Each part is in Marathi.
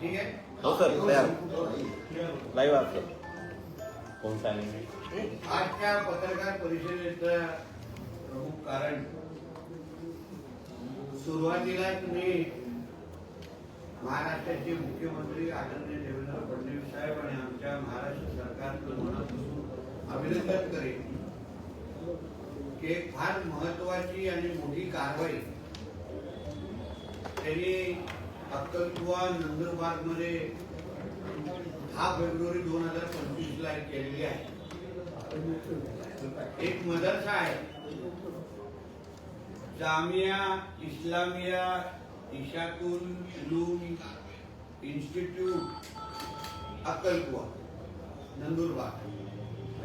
ठीक हो सर आजच्या पत्रकार परिषदेचं प्रमुख कारण सुरुवातीला तुम्ही महाराष्ट्राचे मुख्यमंत्री आदरणीय देवेंद्र फडणवीस साहेब आणि आमच्या महाराष्ट्र सरकारचं मनापासून अभिनंदन करेन की एक फार महत्वाची आणि मोठी कारवाई त्यांनी अक्कलकुवा नंदुरबारमध्ये दहा फेब्रुवारी दोन हजार पंचवीस ला केलेली आहे. एक मदरसा आहे. जामिया इस्लामिया इशाकुल लूम इन्स्टिट्यूट अक्कलकुवा नंदुरबार.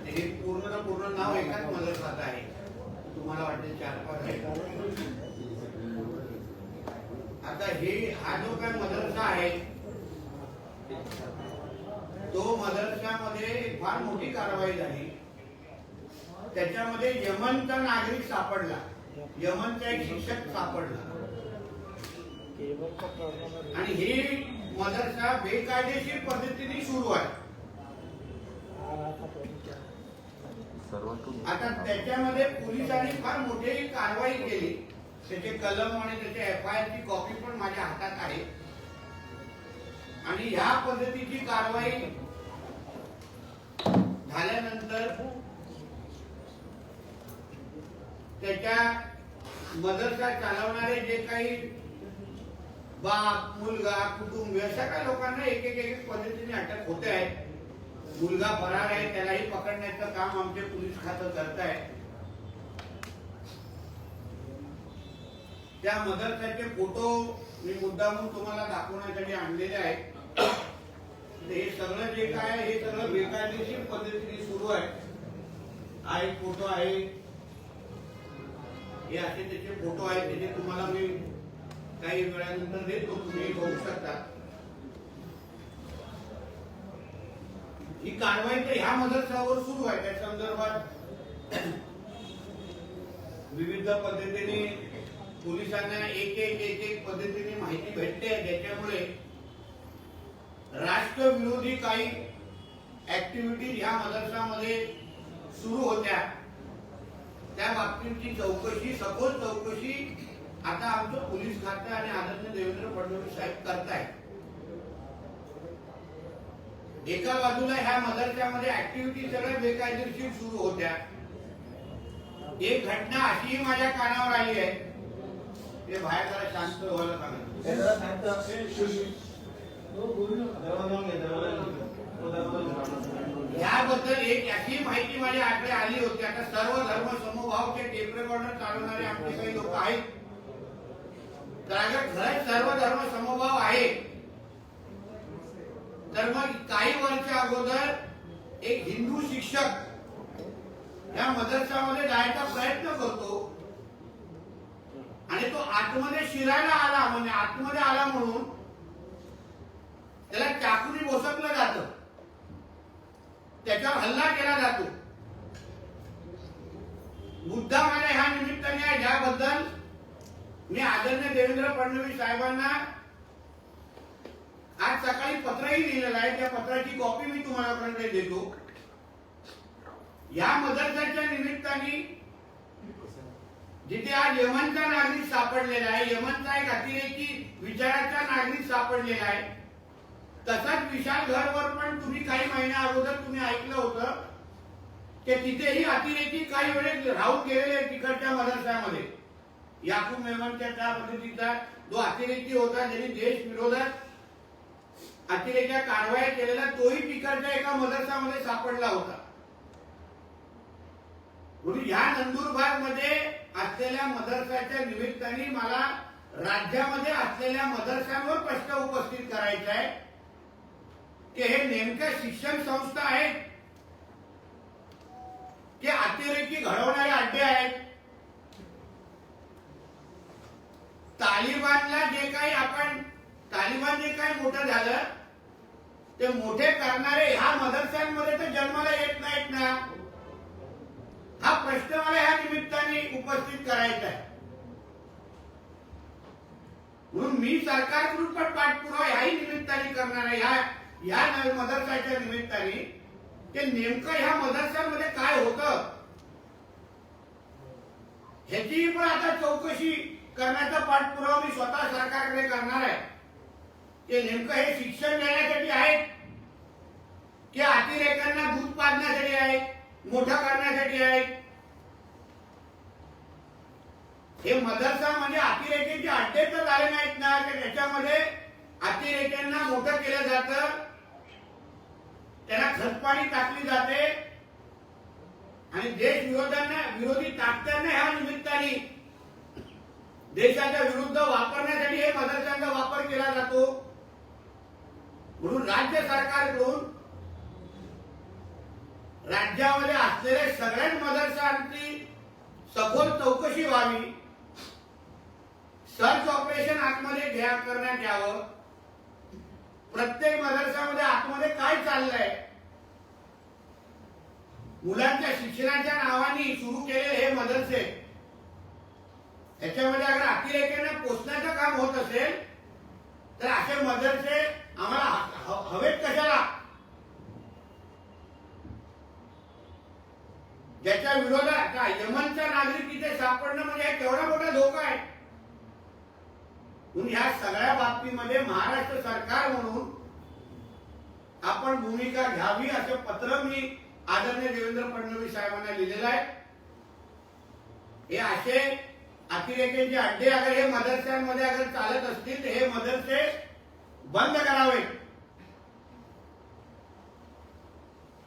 हे पूर्ण पूर्ण नाव एकाच मदरसात आहे. तुम्हाला वाटते चार पाच आहे आता हे हा जो काय मदरसा आहे तो मदरशामध्ये फार मोठी कारवाई झाली. त्याच्यामध्ये यमनचा नागरिक सापडला. यमनचा एक शिक्षक सापडला. आणि हे मदरसा बेकायदेशीर पद्धतीने सुरू आहे. आता त्याच्यामध्ये पोलिसांनी फार मोठी कारवाई केली. त्याचे कलम आणि त्याच्या एफ आय ची कॉपी पण माझ्या हातात आहे. आणि ह्या पद्धतीची कारवाई झाल्यानंतर त्याच्या मदरसा चालवणारे जे काही बाप मुलगा कुटुंब काही लोकांना एक एक एक पद्धतीने अटक होते आहे. मुलगा फरार आहे त्यालाही पकडण्याचं काम आमचे पोलीस खातं करत आहे त्या मदरसाचे फोटो मी मुद्दामून तुम्हाला दाखवण्यासाठी आणलेले आहेत. हे सगळं जे काय हे सगळं बेकायदेशीर पद्धतीने सुरू आहे. हा एक फोटो आहे. हे असे त्याचे फोटो आहेत त्याचे तुम्हाला मी काही वेळानंतर देतो तुम्ही बघू शकता. ही कारवाई तर ह्या मदरसावर सुरू आहे. त्या संदर्भात विविध पद्धतीने पोलिसांना एक एक एक एक पद्धतीने माहिती भेटते ज्याच्यामुळे राष्ट्रविरोधी काही ऍक्टिव्हिटीज ह्या मदरसामध्ये सुरू होत्या. त्या बाबतीची चौकशी सखोल चौकशी आता आमचं पोलीस खातं आणि आदरणीय देवेंद्र फडणवीस साहेब करतायत. एका बाजूला ह्या मदरशामध्ये ऍक्टिव्हिटी सगळ्या बेकायदेशीर सुरू होत्या. एक घटना अशीही माझ्या कानावर आली आहे. ते बाहेर जरा शांत व्हायला सांगितलं याबद्दल एक अशी माहिती माझ्याकडे आली होती. आता सर्व धर्म समभावचे टेप रेकॉर्डर चालवणारे आमचे काही लोक आहेत. तर खरंच सर्व धर्म समभाव आहे तर मग काही वर्ष अगोदर एक हिंदू शिक्षक या मदरसामध्ये जायचा प्रयत्न करतो. आणि तो आतमध्ये शिरायला आला म्हणजे आतमध्ये आला म्हणून त्याला चाकूने बोसकलं जात. त्याच्यावर हल्ला केला जातो. बुद्धामध्ये ह्या निमित्ताने आहे ज्याबद्दल मी आदरणीय देवेंद्र फडणवीस साहेबांना आज सकाळी पत्रही लिहिलेलं आहे. त्या पत्राची कॉपी मी तुम्हाला देतो. या मदरसाच्या निमित्ताने जिथे आज यमनचा नागरिक सापडलेला आहे यमनचा एक अतिरेकी विचाराचा नागरिक सापडलेला आहे. तसाच विशाल घरवर पण तुम्ही काही महिन्या अगोदर तुम्ही ऐकलं होतं की तिथेही अतिरेकी काही वेळेस राहून गेलेले तिकडच्या मदरसामध्ये. याकूब मेमनच्या त्या पद्धतीचा जो अतिरेकी होता ज्यांनी देश विरोधात अतिरेक्या कारवाया केलेला तोही तिकडच्या एका मदरसामध्ये सापडला होता. म्हणून ह्या नंदुरबारमध्ये असलेल्या मदरसाच्या निमित्ताने मला राज्यामध्ये असलेल्या मदरसांवर प्रश्न उपस्थित करायचा आहे की हे नेमक्या शिक्षण संस्था आहेत की अतिरेकी घडवणारे अड्डे आहेत. तालिबानला जे काही आपण तालिबान जे काही मोठं झालं ते मोठे करणारे ह्या मदरशांमध्ये तर जन्माला येत नाहीत ना. प्रश्न मला ह्या निमित्ताने उपस्थित करायचा आहे. म्हणून मी सरकारकडून पण पाठपुरावा ह्याही निमित्ताने करणार आहे. ह्या या मदरसाच्या निमित्ताने. ते नेमकं ह्या मदरसांमध्ये काय होतं? ह्याची पण आता चौकशी करण्याचा पाठपुरावा मी स्वतः सरकारकडे करणार आहे. ते नेमकं हे शिक्षण देण्यासाठी आहेत? की अतिरेकांना दूध पाजण्यासाठी आहेत मोठा करण्यासाठी आहेत? हे मदरसा म्हणजे अतिरेकेचे अड्डे तर झाले नाहीत ना तर त्याच्यामध्ये अतिरेक्यांना मोठं केलं जातं. त्याला खतपाणी टाकली जाते. आणि देश विरोधांना विरोधी ताकद्यांना ह्या निमित्ताने देशाच्या विरुद्ध वापरण्यासाठी हे मदरशांचा वापर केला जातो. म्हणून राज्य सरकारकडून राज्यामध्ये असलेल्या सगळ्याच मदरशांची सखोल चौकशी व्हावी. सर्च ऑपरेशन आतमध्ये घ्या करण्यात यावं. प्रत्येक मदरसामध्ये आतमध्ये काय चाललंय? मुलांच्या शिक्षणाच्या नावाने सुरू केलेले हे मदरसे याच्यामध्ये अगर अतिरेक्यांना पोचण्याचं काम होत असेल तर असे मदरसे आम्हाला हवेत कशाला? ज्याच्या विरोधात का यमनचा नागरिक तिथे सापडणं म्हणजे हा केवढा मोठा धोका आहे. म्हणून ह्या सगळ्या बाबतीमध्ये महाराष्ट्र सरकार म्हणून आपण भूमिका घ्यावी असं पत्र मी आदरणीय देवेंद्र फडणवीस साहेबांना लिहिलेलं आहे. हे असे अतिरेक्यांचे अड्डे अगर हे मदरशांमध्ये अगर चालत असतील तर हे मदरसे बंद करावे.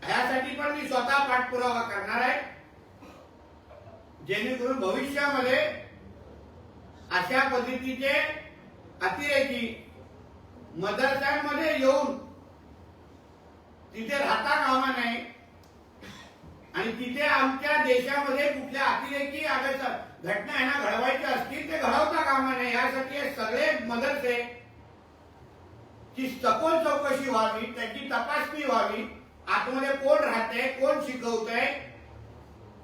ह्यासाठी पण मी स्वतः पाठपुरावा करणार आहे. जेणेकरून भविष्यामध्ये अशा पद्धतीचे अतिरेकी मदरशांमध्ये येऊन तिथे राहता कामा नाही आणि तिथे आमच्या देशामध्ये कुठल्या अतिरेकी अगर घटना आहे ना घडवायच्या असतील ते घडवता कामा नाही यासाठी सगळे मदरसे ती सखोल चौकशी व्हावी त्याची तपासणी व्हावी आतमध्ये कोण राहते कोण शिकवतंय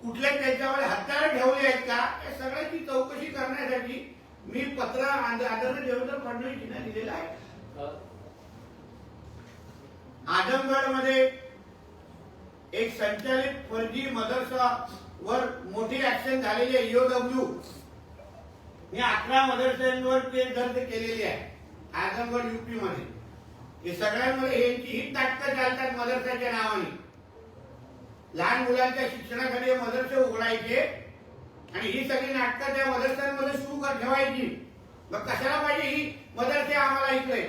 कुठले त्यांच्यामध्ये हत्यार ठेवले आहेत का या सगळ्याची चौकशी करण्यासाठी मी पत्र आदरणीय देवेंद्र फडणवीस यांना दिलेलं आहे. आजमगडमध्ये एक संचालित फर्जी मदरसा वर मोठी ऍक्शन झालेली आहे ईओडब्ल्यू मी अकरा मदरशांवर केस दर्ज केलेली आहे आजमगड युपी मध्ये. हे सगळ्यांमध्ये यांची ही नाटकं चालतात मदरसाच्या नावाने. लहान मुलांच्या शिक्षणासाठी मदरसे उघडायचे आणि ही सगळी नाटकं त्या मदरसांमध्ये सुरू कर ठेवायची. मग कशाला पाहिजे ही? मदरसे आम्हाला इकडे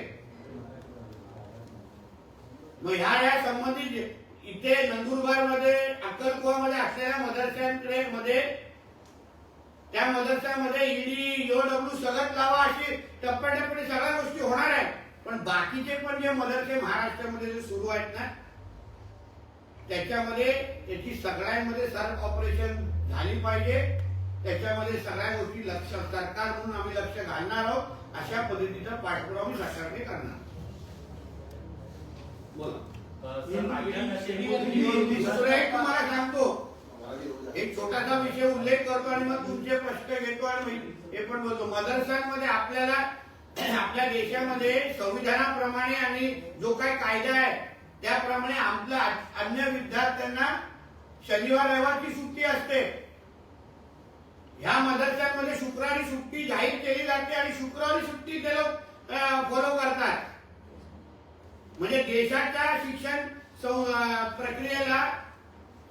मग ह्या ह्या संबंधित इथे नंदुरबारमध्ये अक्कलकुवामध्ये असलेल्या मदरशांकडे मध्ये त्या मदरशामध्ये ईडी ईओडब्ल्यू सगळं लावा अशी टप्प्याटप्प्याने सगळ्या गोष्टी होणार आहेत. पण बाकीचे पण जे मदरसे महाराष्ट्रामध्ये जे सुरू आहेत ना त्याच्यामध्ये त्याची सगळ्यांमध्ये सर्च ऑपरेशन झाली पाहिजे. त्याच्यामध्ये सगळ्या गोष्टी लक्ष सरकार म्हणून आम्ही लक्ष घालणार आहोत. अशा पद्धतीचा पाठपुरावा मी सरकारने करणार. बोला. मी दुसरं एक तुम्हाला सांगतो. एक छोटासा विषय उल्लेख करतो आणि मग तुमचे प्रश्न घेतो आणि हे पण बोलतो. मदरसांमध्ये आपल्याला आपल्या देशामध्ये संविधानाप्रमाणे आणि जो काही कायदा आहे त्याप्रमाणे आपल्या अन्य विद्यार्थ्यांना शनिवार रविवारची सुट्टी असते. ह्या मदरशांमध्ये शुक्रवारी सुट्टी जाहीर केली जाते आणि शुक्रवारी सुट्टी ते लोक फॉलो करतात. म्हणजे देशाच्या शिक्षण प्रक्रियेला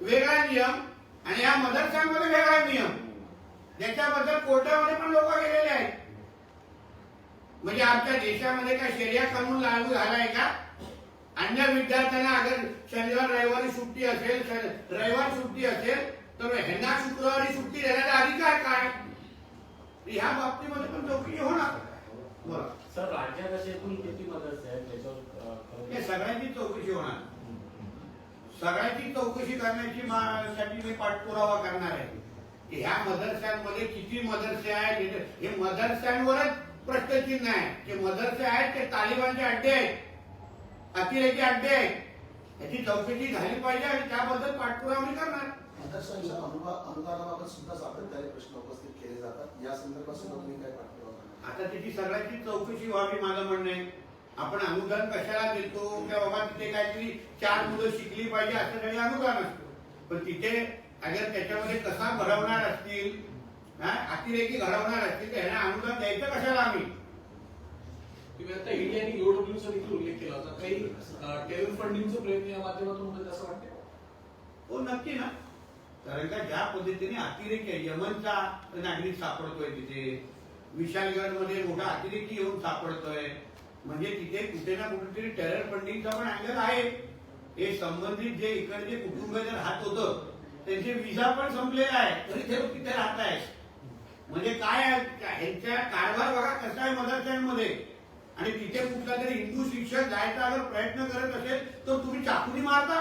वेगळा नियम आणि या मदरशांमध्ये वेगळा नियम. त्याच्याबद्दल कोर्टामध्ये पण लोक गेलेले आहेत. म्हणजे आमच्या देशामध्ये काय शरिया कानून लागू झालाय का? अन्य विद्यार्थ्यांना अगर शनिवार रविवारी सुट्टी असेल रविवार सुट्टी असेल तर ह्यांना शुक्रवारी सुट्टी देण्याचा अधिकार काय? ह्या बाबतीमध्ये पण चौकशी होणार. सर राज्यात असे एकूण किती मदरसे आहेत त्याच्यावर अ, खरं- हे सगळ्यांची चौकशी होणार. सगळ्यांची चौकशी करण्याची मा- साठी मी पाठपुरावा करणार आहे. की ह्या मदरशांमध्ये किती मदरसे आहेत? हे मदरशांवरच प्रश्नचिन्ह आहे. जे मदरसे आहेत ते तालिबानचे अड्डे आहेत. अतिरेकी अड्डे आहेत. याची चौकशी झाली पाहिजे आणि त्याबद्दल पाठपुरावा मी करणार अनुदानाबाबत सुद्धा सातत्याने प्रश्न उपस्थित केले जातात. या संदर्भात सुद्धा तुम्ही काय पाठपुरावा? आता त्याची सगळ्याची चौकशी व्हावी माझं म्हणणं आहे. आपण अनुदान कशाला देतो? किंवा बाबा तिथे काहीतरी चार मुलं शिकली पाहिजे असं काही अनुदान असतं. पण तिथे अगर त्याच्यामध्ये कसा घडवणार असतील अतिरेकी घडवणार असतील तर ह्यांना अनुदान द्यायचं कशाला आम्ही? तुम्ही आता ईडी आणि ईओडब्ल्यूचा देखील उल्लेख केला होता. काही टेरर फंडिंगचा प्रयत्न या माध्यमातून होत असं वाटतं हो नक्की ना. कारण का ज्या पद्धतीने अतिरेक यमनचा नागरिक सापडतोय तिथे विशालगडमध्ये मोठा अतिरेकी येऊन सापडतोय. म्हणजे तिथे कुठे ना कुठेतरी टेरर फंडिंगचा पण अँगल आहे. हे संबंधित जे इकडचे कुटुंब जर राहत होतं त्यांचे विजा पण संपलेला आहे तरी ते तिथे राहत आहे म्हणजे काय ह्यांच्या कारभार बघा कसा आहे मदरशांमध्ये आणि तिथे कुठला तरी हिंदू शिक्षक जायचा अगर प्रयत्न करत असेल तर तुम्ही चाकुरी मारता.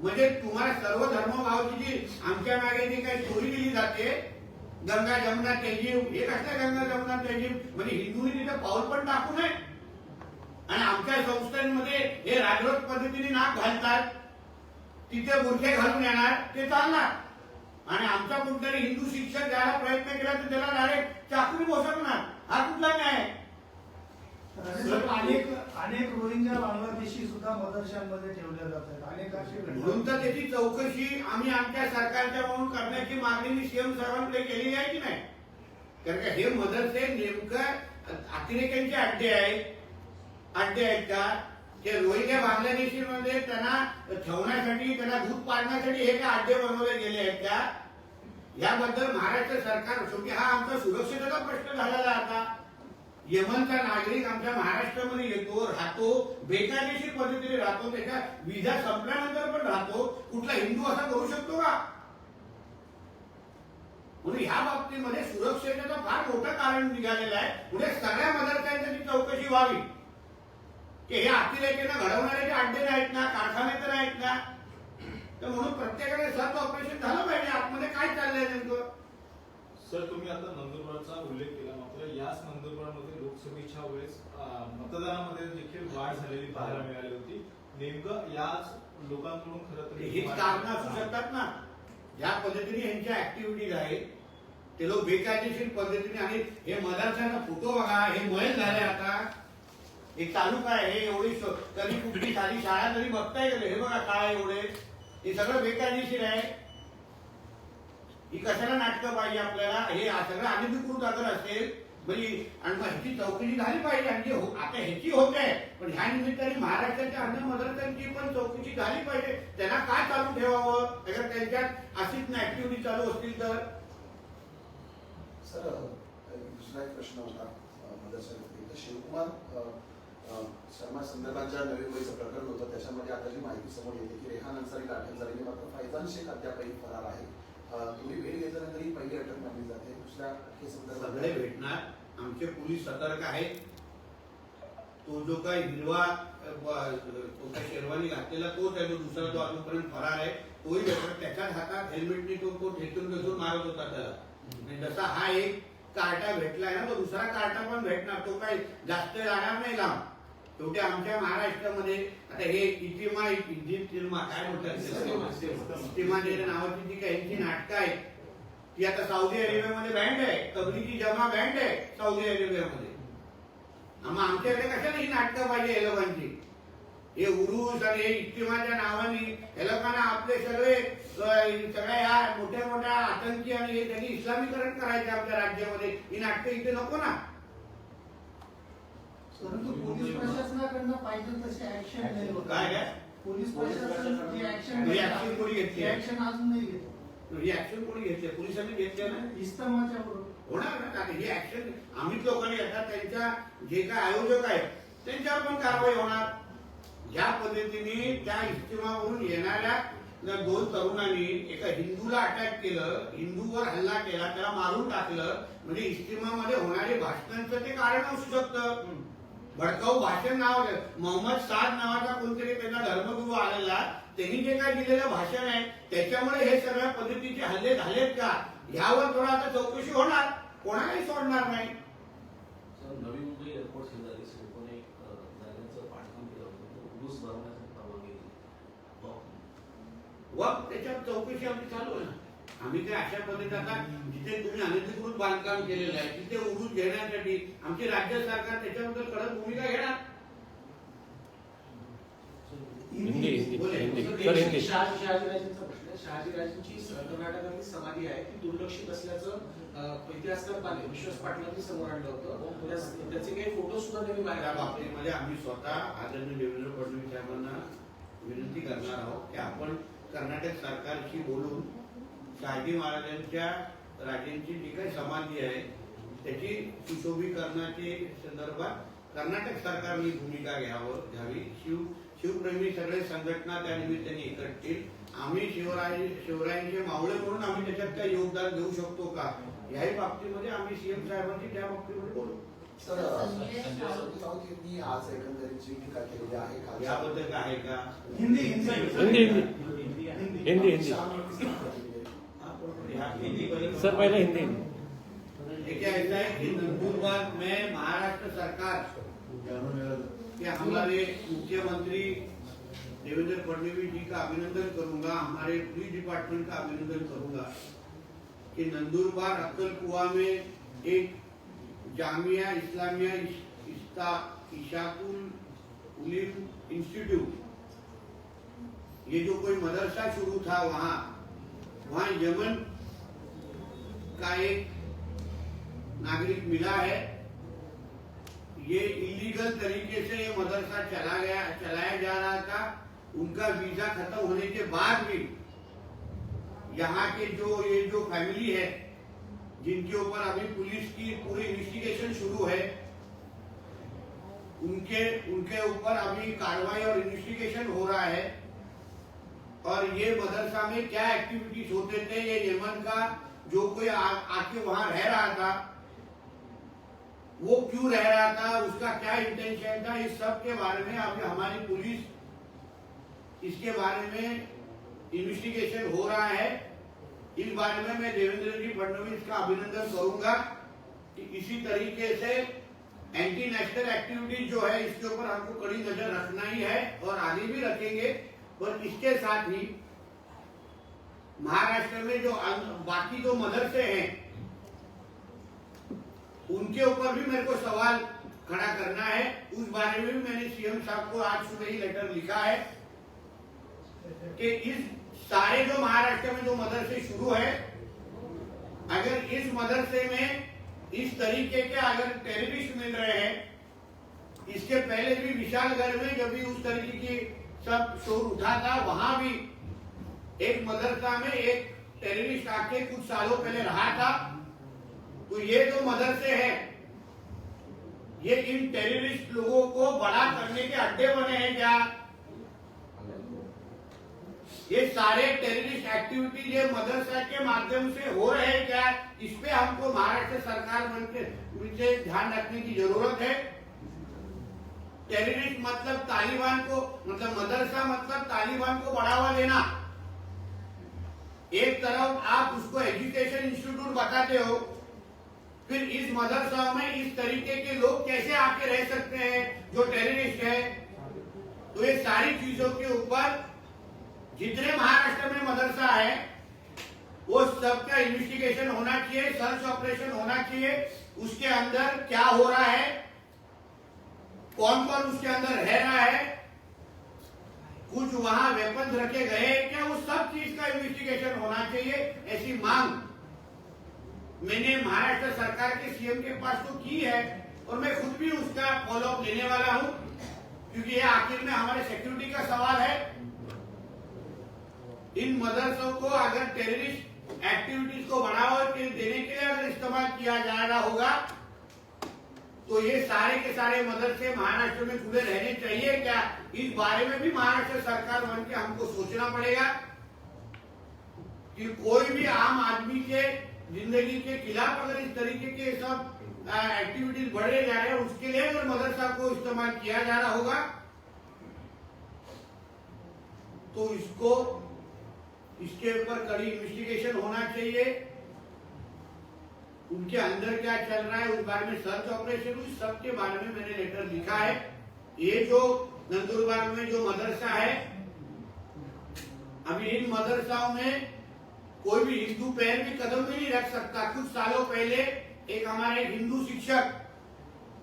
म्हणजे तुम्हाला सर्व धर्मभावाची जी आमच्या मागे जी काही चोरी केली जाते गंगा जमुना तेजीव हे कसल्या गंगा जमुना तेजीव म्हणजे हिंदूंनी तिथे पाऊल पण टाकू नये. आणि आमच्या संस्थांमध्ये हे राजरोट पद्धतीने नाक घालतात. तिथे बुरखे घालून येणार ते चालणार. आणि आमचा कुठतरी हिंदू शिक्षक द्यायला प्रयत्न केला तर त्याला डायरेक्ट चाकरी बसवणार. हा कुठला न्याय अनेक अनेक रोहिंग्या बांगलादेशी सुद्धा मदरशांमध्ये ठेवल्या जातात अनेक असे म्हणून तर त्याची चौकशी आम्ही आमच्या सरकारच्या म्हणून करण्याची मागणी मी सीएम साहेबांकडे केलेली आहे की नाही? कारण का हे मदरसे नेमकं अतिरेक्यांचे अड्डे आहेत. अड्डे आहेत का? ते रोहिंग्या बांगलादेशी मध्ये त्यांना ठेवण्यासाठी त्यांना दूध पाडण्यासाठी हे काय अड्डे बनवले गेले आहेत का? याबद्दल महाराष्ट्र सरकार शेवटी हा आमचा सुरक्षेचा प्रश्न झालेला आता. यमनचा नागरिक आमच्या महाराष्ट्रामध्ये येतो राहतो बेकायदेशीर पद्धतीने राहतो त्याच्या विजा संपल्यानंतर पण राहतो. कुठला हिंदू असा करू शकतो का? म्हणून ह्या बाबतीमध्ये सुरक्षेचं फार मोठं कारण निघालेलं आहे. म्हणजे सगळ्या मदरशांची चौकशी व्हावी. की हे अतिरेकीनं घडवणारे जे अड्डे नाहीत ना कारखाने तर आहेत ना तर म्हणून प्रत्येकाने सर्च ऑपरेशन झालं पाहिजे. आतमध्ये काय चाललंय नेमकं? सर तुम्ही आता नंदुरबारचा उल्लेख केला मात्र याच नंदुरबारमध्ये लोकसभेच्या वेळेस मतदानामध्ये देखील वाढ झालेली पाहायला मिळाली होती. नेमकं याच लोकांकडून खरं तर हीच कारण असू शकतात ना. ज्या पद्धतीने यांच्या ऍक्टिव्हिटीज आहेत ते लोक बेकायदेशीर पद्धतीने आणि हे मदरशाचा फोटो बघा हे मैल झाले आता. हे चालू काय हे एवढी कधी कुठली साधी शाळा तरी बघता येईल हे बघा काय एवढे. हे सगळं बेकायदेशीर आहे. ही कशाला नाटकं पाहिजे आपल्याला? हे सगळं अनधिकृत अगर असेल. म्हणजे आणि मग ह्याची चौकशी झाली पाहिजे. आणि हो- आता ह्याची होत आहे पण ह्या निमित्ताने महाराष्ट्राच्या अन्न मदरशांची पण चौकशी झाली पाहिजे. त्यांना काय चालू ठेवावं? अगर त्यांच्यात अशीच ऍक्टिव्हिटी चालू असतील तर? सर दुसरा एक प्रश्न होता शिवकुमार शर्मा संदर्भात नवीन नवी प्रकरण होतं. त्याच्यामध्ये आता जी माहिती समोर येते की रेहान अन्सारीला अटक झालेली मात्र फैजान शेख अद्यापही फरार आहे. तुम्ही भेट घेतल्यानंतर ही पहिली अटक मानली जाते. दुसऱ्या अटकेसंदर्भात सगळे भेटणार. आमचे पोलीस सतर्क आहेत. तो जो काही हिरवा तो काही शेरवानी घातलेला तोच आहे. तो दुसरा जो अजूनपर्यंत फरार आहे तोही भेटणार. त्याच्याच हातात हेल्मेटने तो तो ठेचून ठेचून मारत होता त्याला. जसा हा एक कार्टा भेटलाय ना तो दुसरा कार्टा पण भेटणार. तो काही जास्त जाणार नाही लांब. शेवटी आमच्या महाराष्ट्रामध्ये. आता हे इतिमा इतिमा काय म्हणतात नावाची जी काही नाटकं आहेत ती आता सौदी अरेबियामध्ये बँड आहे. तबलीची जमा बँड आहे सौदी अरेबियामध्ये. मग आमच्याकडे कशाला ही नाटकं पाहिजे हे लोकांची हे उरुस आणि हे इस्तिमाच्या नावाने हे लोकांना आपले सगळे सगळ्या या मोठ्या मोठ्या आतंकी आणि हे त्यांनी इस्लामीकरण करायचे आमच्या राज्यामध्ये. ही नाटकं इथे नको ना. परंतु पोलीस प्रशासनाकडनं पाहिजे तशी ऍक्शन नाही. होत काय काय? पोलीस प्रशासन जी ऍक्शन ही action कोणी घेतली? ऍक्शन अजून नाही घेत. ही ऍक्शन कोणी घेतली पोलिसांनी घेतली ना? इस्तमाच्या बरोबर. होणार ना आता ही ऍक्शन आम्हीच लोकांनी येतात त्यांच्या जे काय आयोजक आहेत त्यांच्यावर पण कारवाई होणार. ज्या पद्धतीने त्या इस्तिमावरून येणाऱ्या दोन तरुणांनी एका हिंदूला अटॅक केलं हिंदूवर हल्ला केला त्याला मारून टाकलं म्हणजे इस्तिमामध्ये होणारे भाषणांचं ते कारण असू शकतं. भडकाऊ भाषण नाव. मोहम्मद साद नावाचा कोणतरी त्यांना धर्मगुरू आलेला. त्यांनी जे काय दिलेलं भाषण आहे त्याच्यामुळे हे सगळ्या पद्धतीचे हल्ले झालेत का? ह्यावर थोडा आता चौकशी होणार. कोणालाही सोडणार नाही. सर नवी मुंबई एअरपोर्ट शेजारी सिडकोने एक अ, जागेचं बांधकाम केलं होतं तो उरूस भरवण्यासाठी परवानगी दिली. व वक्त त्याच्यावर चौकशी आमची चालू आहे. ना आम्ही काय अशा पद्धतीने आता जिथे तुम्ही अनधिकृत बांधकाम केलेलं आहे तिथे उरूस घेण्यासाठी आमची राज्य सरकार त्याच्याबद्दल कडक भूमिका घेणार? शहाजीराजांचा कर्नाटकातली समाधी आहे ती दुर्लक्षित असल्याचं इतिहासकार पाटील विश्वास पाटलांनी समोर आणलं होतं. त्यास- त्याचे काही फोटो सुद्धा त्यांनी बाहेर. बाबतीमध्ये आम्ही स्वतः आदरणीय देवेंद्र फडणवीस साहेबांना विनंती करणार आहोत की आपण कर्नाटक सरकारशी बोलून शहाजी महाराजांच्या राजांची जी काही समाधी आहे त्याची सुशोभीकरणाची संदर्भात कर्नाटक सरकारने भूमिका घ्यावं घ्यावी. शिव शिवप्रेमी सगळे संघटना त्या निमित्ताने एकत्रित आम्ही शिवराय शिवरायांचे मावळे म्हणून आम्ही त्याच्यात काही योगदान देऊ शकतो का? याही बाबतीमध्ये आम्ही सीएम साहेबांशी त्या बाबतीमध्ये बोलू. सर यांनी आज एकंदरीत जी टीका केलेली आहे खालच्या- याबद्दल काय आहे का? हिंदी हिंदी. हिंदी हिंदी. सर, पहले हिंदी। देखिए, ऐसा है कि नंदुरबार में महाराष्ट्र सरकार के हमारे मुख्यमंत्री देवेंद्र फडणवीस जी का अभिनंदन करूँगा, हमारे पुलिस डिपार्टमेंट का अभिनंदन करूँगा कि नंदुरबार अक्कल कुआ में एक जामिया इस्लामिया इस- इस्ता, इशाकुल उलीम इंस्टीट्यूट, ये जो कोई मदरसा शुरू था वहाँ वहाँ यमन का एक नागरिक मिला है। ये इलीगल तरीके से ये मदरसा चला गया, चलाया जा रहा था। उनका वीज़ा खत्म होने के बाद भी यहाँ के जो, ये जो फैमिली है, जिनके ऊपर अभी पुलिस की पूरी इन्वेस्टिगेशन शुरू है, उनके उनके ऊपर अभी कार्रवाई और इन्वेस्टिगेशन हो रहा है। और ये मदरसा में क्या एक्टिविटीज़ होते थे, ये यमन का जो कोई आके वहाँ रह रहा था, वो क्यों रह रहा था, उसका क्या इंटेंशन था, इस सब के बारे में अभी हमारी पुलिस इसके बारे में इन्वेस्टिगेशन हो रहा है। इस बारे में मैं देवेंद्र जी फडणवीस का अभिनंदन करूँगा कि इसी तरीके से एंटी नेशनल एक्टिविटीज़ जो है, इसके ऊपर हमको कड़ी नज़र रखना ही है और आगे भी रखेंगे। और इसके साथ ही महाराष्ट्र में जो बाकी जो मदरसे हैं, उनके ऊपर भी मेरे को सवाल खड़ा करना है। उस बारे में भी मैंने सीएम साहब को आज सुबह ही लेटर लिखा है कि इस सारे जो महाराष्ट्र में जो मदरसे शुरू है, अगर इस मदरसे में इस तरीके के अगर टेररिस्ट मिल रहे हैं, इसके पहले भी विशालगढ़ में जब भी उस तरीके की सब शोर उठा था, वहाँ भी एक मदरसा में एक टेररिस्ट आके कुछ सालों पहले रहा था तो ये जो मदरसे हैं, ये इन टेररिस्ट लोगों को बड़ा करने के अड्डे बने हैं क्या? ये सारे टेररिस्ट एक्टिविटी ये मदरसा के माध्यम से हो रहे हैं क्या? इस पे हमको महाराष्ट्र सरकार बनके से ध्यान रखने की ज़रूरत है। टेररिस्ट मतलब तालिबान को मतलब मदरसा मतलब तालिबान को बढ़ावा देना। एक तरफ़ आप उसको एजुकेशन इंस्टीट्यूट बताते हो, फिर इस मदरसा में इस तरीके के लोग कैसे आके रह सकते हैं, जो टेररिस्ट है? तो ये सारी चीज़ों के ऊपर जितने महाराष्ट्र में मदरसा है, वो सबका इन्वेस्टिगेशन होना चाहिए सर्च ऑपरेशन होना चाहिए, उसके अंदर क्या हो रहा है कौन कौन उसके अंदर रह रहा है कुछ वहाँ वेपन रखे गए क्या वो सब चीज़ का इन्वेस्टिगेशन होना चाहिए? ऐसी मांग मैंने महाराष्ट्र सरकार के सीएम के पास तो की है और मैं खुद भी उसका फॉलोअप लेने वाला हूँ, क्योंकि ये आखिर में हमारे सिक्योरिटी का सवाल है। इन मदरसों को अगर टेररिस्ट एक्टिविटीज़ को बढ़ावा देने के लिए अगर इस्तेमाल किया जा रहा होगा तो ये सारे के सारे मदरसे महाराष्ट्र में खुले रहने चाहिए क्या? इस बारे में भी महाराष्ट्र सरकार बन के हमको सोचना पड़ेगा कि कोई भी आम आदमी के ज़िंदगी के खिलाफ अगर इस तरीके के सब एक्टिविटीज़ बढ़े जा रहे हैं, उसके लिए अगर मदरसा को इस्तेमाल किया जा रहा होगा तो इसको, इसके ऊपर कड़ी इन्वेस्टिगेशन होना चाहिए। उनके अंदर क्या चल रहा है? उस बारे में सर्च ऑपरेशन हुई। सबके बारे में मैंने लेटर लिखा है। ये जो नंदुरबार में जो मदरसा है, अभी इन मदरसाओं में कोई भी हिंदू पैर भी कदम भी नहीं रख सकता। कुछ सालों पहले एक हमारे हिंदू शिक्षक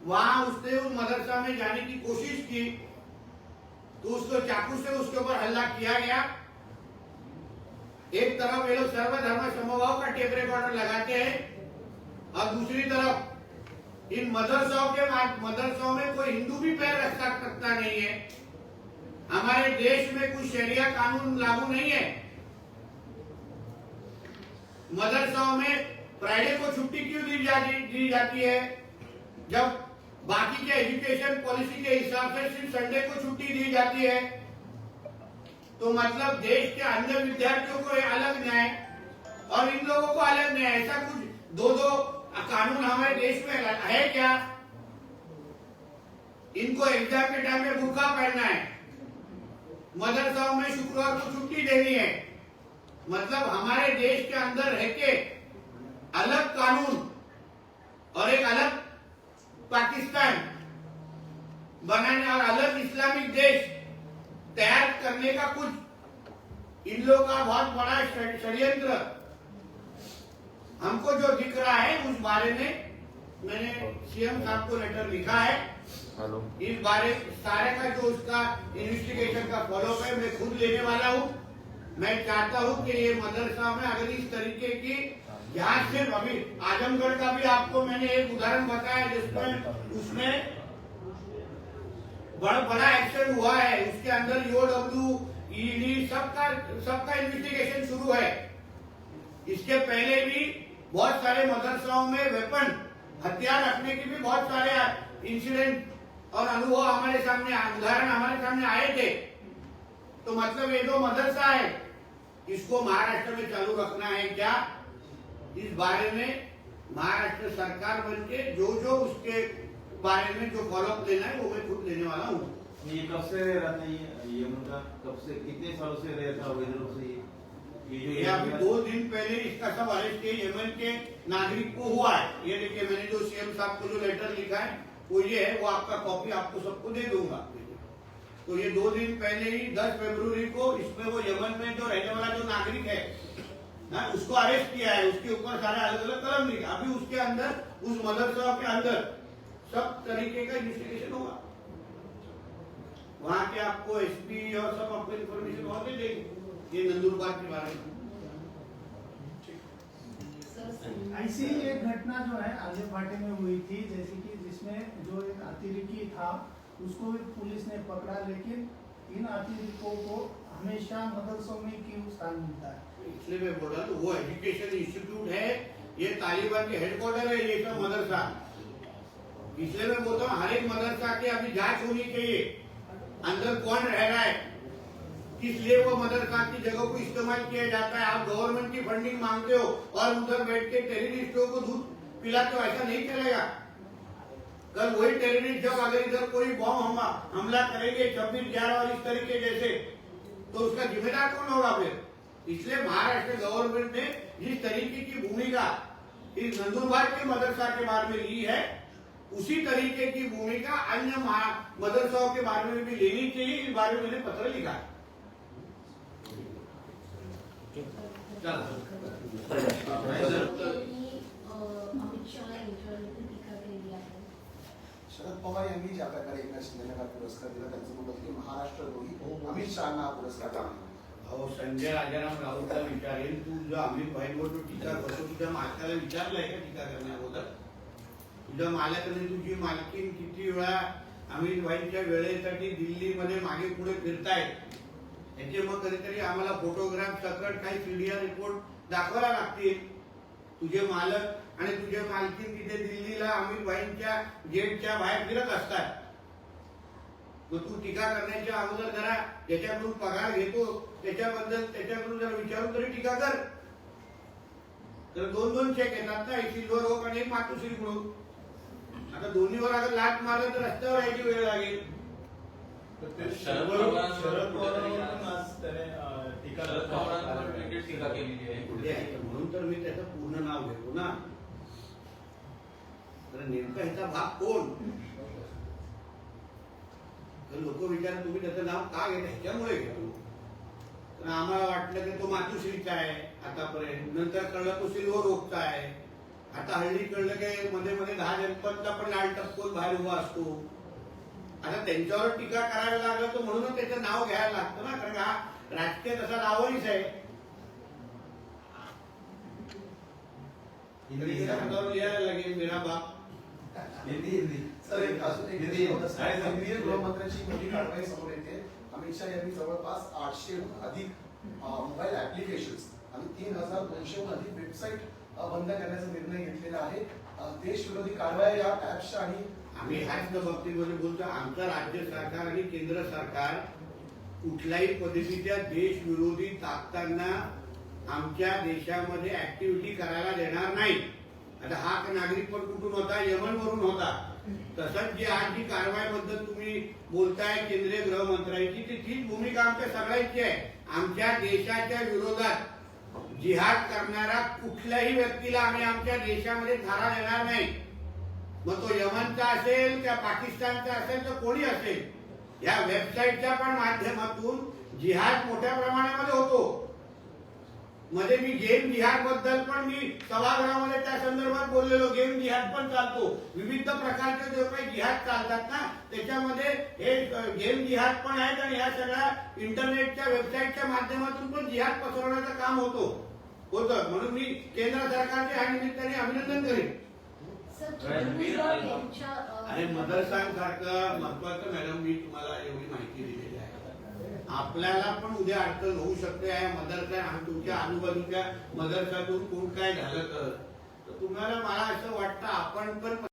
वहाँ उसने उस मदरसा में जाने की कोशिश की। तो उसको चाकू से उसके ऊपर हल्ला किया गया। एक तरफ़ ये लोग सर्वधर्म समभाव का टेप रिकॉर्डर लगाते हैं। और दूसरी तरफ़, इन मदरसाओं के मदरसों में कोई हिंदू भी पैर रख सकता नहीं है। हमारे देश में कुछ शरिया कानून लागू नहीं है। मदरसाओं में फ्राइडे को छुट्टी क्यों दी जाती दी जाती है? जब बाकी के एजुकेशन पॉलिसी के हिसाब से सिर्फ़ संडे को छुट्टी दी जाती है तो मतलब देश के अन्य विद्यार्थियों को अलग न्याय और इन लोगों को अलग न्याय, ऐसा कुछ दो दो कानून हमारे देश में है क्या? इनको एग्ज़ाम के टाइम में बुरका पहनना है? मदरसाओं में शुक्रवार को छुट्टी देनी है। मतलब हमारे देश के अंदर रह के अलग कानून और एक अलग पाकिस्तान बनाने और अलग इस्लामिक देश तैयार करने का कुछ इन लोगों का बहुत बड़ा षड- षड्यंत्र हमको जो दिख रहा है उस बारे में मैंने सीएम साहब को लेटर लिखा है। हेलो। इस बारे सारे का जो उसका इन्वेस्टिगेशन का फॉलोअप है मैं खुद लेने वाला हूँ। मैं चाहता हूँ कि ये मदरसा में अगर इस तरीके की यहाँ सिर्फ़ अभी आजमगढ़ का भी आपको मैंने एक उदाहरण बताया जिसमें उसमें बड़ा बड़ा एक्शन हुआ है। उसके अंदर ईओडब्ल्यू ईडी सबका सबका इन्वेस्टिगेशन शुरू है। इसके पहले भी बहुत सारे मदरसाओं में वेपन हथियार रखने के भी बहुत सारे इंसिडेंट और अनुभव हमारे सामने उदाहरण हमारे सामने आए थे। तो मतलब ये जो मदरसा है, इसको महाराष्ट्र में चालू रखना है क्या? इस बारे में महाराष्ट्र सरकार बन के जो जो उसके बारे में जो फॉलोअप लेना है, वो मैं खुद लेने वाला हूँ। ये कब से रह रहा था ये? ये उनका कब से कितने सालों से रह रहा था इधर से ये अभी दो दिन पहले इसका सब अरेस्ट यमन के नागरिक को हुआ है। ये देखिए, मैंने जो सीएम साहब को जो लेटर लिखा है, वो ये है, वो आपका कॉपी आपको सबको दे दूँगा। तो ये दो दिन पहले ही 10 फरवरी को इसमें वो यमन में जो रहने वाला जो नागरिक है, ना, उसको अरेस्ट किया है। उसके ऊपर सारे अलग अलग कलम लिखे। अभी उसके अंदर, उस मदरसा के अंदर सब तरीके का इन्वेस्टिगेशन होगा। वहाँ के आपको एसपी और सब आपको इन्फॉर्मेशन वहाँ दे देंगे। ये नंदुरबार के बारे में। ऐसी एक घटना जो है आलिया भाटे में हुई थी जैसे कि जिसमें जो एक अतिरिकी था उसको भी पुलिस ने पकड़ा लेकिन इन अतिरिक्तों को हमेशा मदरसों में क्यों स्थान मिलता है? इसलिए मैं बोल रहा हूँ वो एजुकेशन इंस्टीट्यूट है ये तालिबान के हेडक्वार्टर है ये सब मदरसा। इसलिए मैं बोलता हूँ हर एक मदरसा की अभी जाँच होनी चाहिए। अंदर कौन रह रहा है? किस लिए वो मदरसा की जगह को इस्तेमाल किया जाता है। आप गवर्नमेंट की फंडिंग मांगते हो और उधर बैठ के टेररिस्टों को दूध पिलाते हो ऐसा नहीं चलेगा। कल वही टेररिस्ट जब अगर इधर कोई बॉम्ब हमला हमला करेंगे छब्बीस, ग्यारह और इस तरीके जैसे तो उसका जिम्मेदार कौन होगा फिर? इसलिए महाराष्ट्र गवर्नमेंट ने जिस तरीके की भूमिका इस नंदुरबार के मदरसा के बारे में ली है, उसी तरीके की भूमिका अन्य मदरसाओं के बारे में भी लेनी चाहिए। इस बारे में मैंने पत्र लिखा है। शरद पवार यांनी ज्या प्रकारे एकनाथ शिंदेना हा पुरस्कार दिला त्यांचं म्हणणं की महाराष्ट्र रोही अमित शहाना हा पुरस्कार अहो संजय राजाराम राऊतला विचारेल तू जो अमित भाईंवर तू टीका करतो तुझ्या मालकाला विचारलंय का टीका करण्याबद्दल तुझ्या मालकाने तुझी मालकीन किती वेळा अमित भाईंच्या वेळेसाठी दिल्लीमध्ये मागे पुढे फिरतायत? याचे मग कधीतरी आम्हाला फोटोग्राफ सकट काही सीडीआर रिपोर्ट दाखवायला लागतील. तुझे मालक आणि तुझे मालकीन तिथे दिल्लीला अमित भाईंच्या गेटच्या बाहेर फिरत असतात. मग तू टीका करण्याच्या अगोदर जरा ज्याच्याकडून पगार घेतो. त्याच्याबद्दल त्याच्याकडून जर विचारून तरी टीका कर. तर दोन दोन चेक येतात ना एक सिल्वर होक आणि एक मातोश्री म्हणून. आता दोन्हीवर अगर लाट मारलं तर रस्त्यावर यायची वेळ लागेल. तर ते शरद शरद पवारांवर शरद कुठेतरी पवारांवरून आज त्याने अं, टीका शरद पवारांवर वेगळी टीका केलेली आहे. कुठे आहे? म्हणून तर मी त्याचं पूर्ण नाव घेतो ना. तर नेमका ह्याचा भाग कोण? तर लोक विचार तुम्ही त्याचं नाव का घेता? ह्याच्यामुळे घेतो. तर आम्हाला वाटलं की तो मातुश्रीचा आहे आतापर्यंत. नंतर कळलं तो सिल्वर रोगचा आहे. आता हल्ली कळलं की मध्ये मध्ये दहा जनपदचा पण लाल टपकोर बाहेर उभा असतो. आता त्यांच्यावर टीका करायला लागलं तर म्हणूनच त्याचं नाव घ्यायला लागतं ना कारण का हा राजकीय तसा नावहीच आहे. हातावर लिहायला लागेल मेरा बाप. हिंदी हिंदी. सर एक अजून एक हिंदी. केंद्रीय गृहमंत्र्यांची मोठी कारवाई समोर येते. अमित शहा यांनी जवळपास आठशेहून अधिक मोबाईल ऍप्लिकेशन्स आणि तीन हजार दोनशेहून अधिक वेबसाईट बंद करण्याचा निर्णय घेतलेला आहे. देशविरोधी कारवाया या ऍप्सच्या आणि आम्ही ह्याच बाबतीमध्ये बोलतो आमचं राज्य सरकार आणि केंद्र सरकार कुठल्याही पद्धतीच्या देशविरोधी ताकदांना आमच्या देशामध्ये ऍक्टिव्हिटी करायला देणार नाही. आता हा नागरिक पण कुठून होता? यमनवरून होता. तसंच जी आज जी कारवाई बद्दल तुम्ही बोलताय केंद्रीय गृहमंत्र्यांची ती तीच भूमिका आमच्या सगळ्यांची आहे. आमच्या देशाच्या विरोधात जिहाद करणारा कुठल्याही व्यक्तीला आम्ही आमच्या देशामध्ये थारा देणार नाही. मग तो यमनचा असेल किंवा पाकिस्तानचा असेल तर कोणी असेल? या वेबसाईटच्या पण माध्यमातून जिहाद मोठ्या प्रमाणामध्ये होतो. मध्ये मी गेम जिहादबद्दल पण मी सभागृहामध्ये त्या संदर्भात बोललेलो. गेम जिहाद पण चालतो. विविध प्रकारचे जे काही जिहाद चालतात ना त्याच्यामध्ये हे गेम जिहाद पण आहेत आणि ह्या सगळ्या इंटरनेटच्या वेबसाईटच्या माध्यमातून पण जिहाद पसरवण्याचं काम होतो. होतं. म्हणून मी केंद्र सरकारचे ह्या निमित्ताने अभिनंदन करेन. आणि- यांच्या अ, आणि मदरसांग सारखं महत्वाचं मॅडम मी तुम्हाला एवढी माहिती दिलेली आहे. आपल्याला पण उद्या अडचण होऊ शकते या मदरसा आणि तुमच्या आजूबाजूच्या मदरसातून कोण काय झालं तर तुम्हाला मला असं वाटतं आपण पण